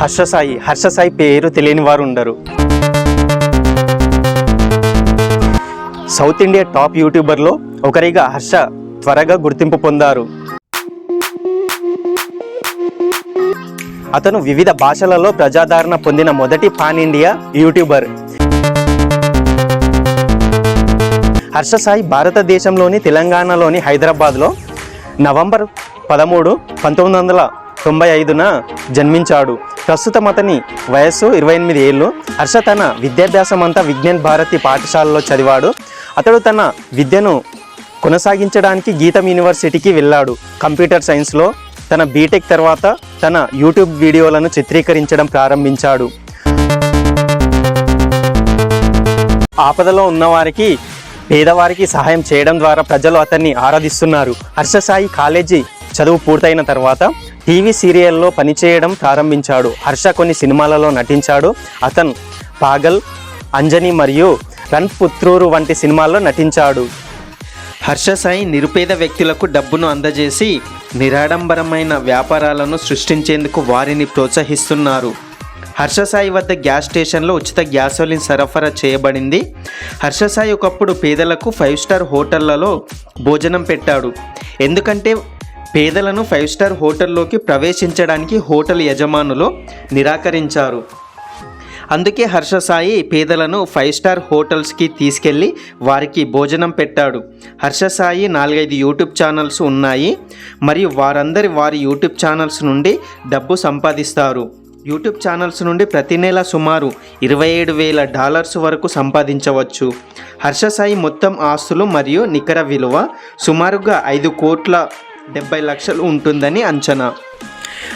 హర్షసాయి హర్షసాయి పేరు తెలియని వారు ఉండరు. సౌత్ ఇండియా టాప్ యూట్యూబర్లో ఒకరిగా హర్ష త్వరగా గుర్తింపు పొందారు. అతను వివిధ భాషలలో ప్రజాదరణ పొందిన మొదటి పాన్ ఇండియా యూట్యూబర్. హర్షసాయి భారతదేశంలోని తెలంగాణలోని హైదరాబాద్లో నవంబర్ పదమూడు పంతొమ్మిది వందల తొంభై ఐదున జన్మించాడు. ప్రస్తుతం అతని వయస్సు ఇరవై ఎనిమిది ఏళ్ళు. హర్ష తన విద్యాభ్యాసం అంతా విజ్ఞాన్ భారతి పాఠశాలలో చదివాడు. అతడు తన విద్యను కొనసాగించడానికి గీతం యూనివర్సిటీకి వెళ్ళాడు. కంప్యూటర్ సైన్స్లో తన బీటెక్ తర్వాత తన యూట్యూబ్ వీడియోలను చిత్రీకరించడం ప్రారంభించాడు. ఆపదలో ఉన్నవారికి పేదవారికి సహాయం చేయడం ద్వారా ప్రజలు అతన్ని ఆరాధిస్తున్నారు. హర్ష సాయి కాలేజీ చదువు పూర్తయిన తర్వాత టీవీ సీరియల్లో పనిచేయడం ప్రారంభించాడు. హర్ష కొన్ని సినిమాలలో నటించాడు. అతను పాగల్ అంజని మరియు రన్ పుత్రూరు వంటి సినిమాల్లో నటించాడు. హర్ష సాయి నిరుపేద వ్యక్తులకు డబ్బును అందజేసి నిరాడంబరమైన వ్యాపారాలను సృష్టించేందుకు వారిని ప్రోత్సహిస్తున్నారు. హర్షసాయి వద్ద గ్యాస్ స్టేషన్లో ఉచిత గ్యాసోలిన్ సరఫరా చేయబడింది. హర్షసాయి ఒకప్పుడు పేదలకు ఫైవ్ స్టార్ హోటళ్ళలో భోజనం పెట్టాడు. ఎందుకంటే పేదలను ఫైవ్ స్టార్ హోటల్లోకి ప్రవేశించడానికి హోటల్ యజమానులు నిరాకరించారు. అందుకే హర్షసాయి పేదలను ఫైవ్ స్టార్ హోటల్స్కి తీసుకెళ్ళి వారికి భోజనం పెట్టాడు. హర్షసాయి నాలుగైదు యూట్యూబ్ ఛానల్స్ ఉన్నాయి. మరియు వారందరి వారి యూట్యూబ్ ఛానల్స్ నుండి డబ్బు సంపాదిస్తారు. యూట్యూబ్ ఛానల్స్ నుండి ప్రతి నెల సుమారు ఇరవై ఏడు వేల డాలర్స్ వరకు సంపాదించవచ్చు. హర్షసాయి మొత్తం ఆస్తులు మరియు నికర విలువ సుమారుగా ఐదు కోట్ల డెబ్బై లక్షలు ఉంటుందని అంచనా.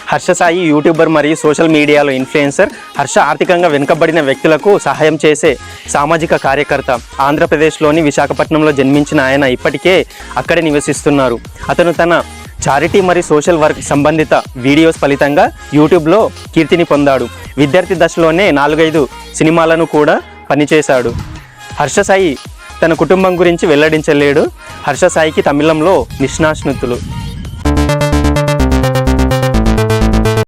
హర్ష సాయి యూట్యూబర్ మరియు సోషల్ మీడియాలో ఇన్ఫ్లుయెన్సర్. హర్ష ఆర్థికంగా వెనుకబడిన వ్యక్తులకు సహాయం చేసే సామాజిక కార్యకర్త. ఆంధ్రప్రదేశ్లోని విశాఖపట్నంలో జన్మించిన ఆయన ఇప్పటికే అక్కడే నివసిస్తున్నారు. అతను తన చారిటీ మరియు సోషల్ వర్క్ సంబంధిత వీడియోస్ ఫలితంగా యూట్యూబ్లో కీర్తిని పొందాడు. విద్యార్థి దశలోనే నాలుగైదు సినిమాలను కూడా పనిచేశాడు. హర్ష సాయి తన కుటుంబం గురించి వెల్లడించలేడు. హర్ష సాయికి తమిళంలో నిష్ణాష్నుతులు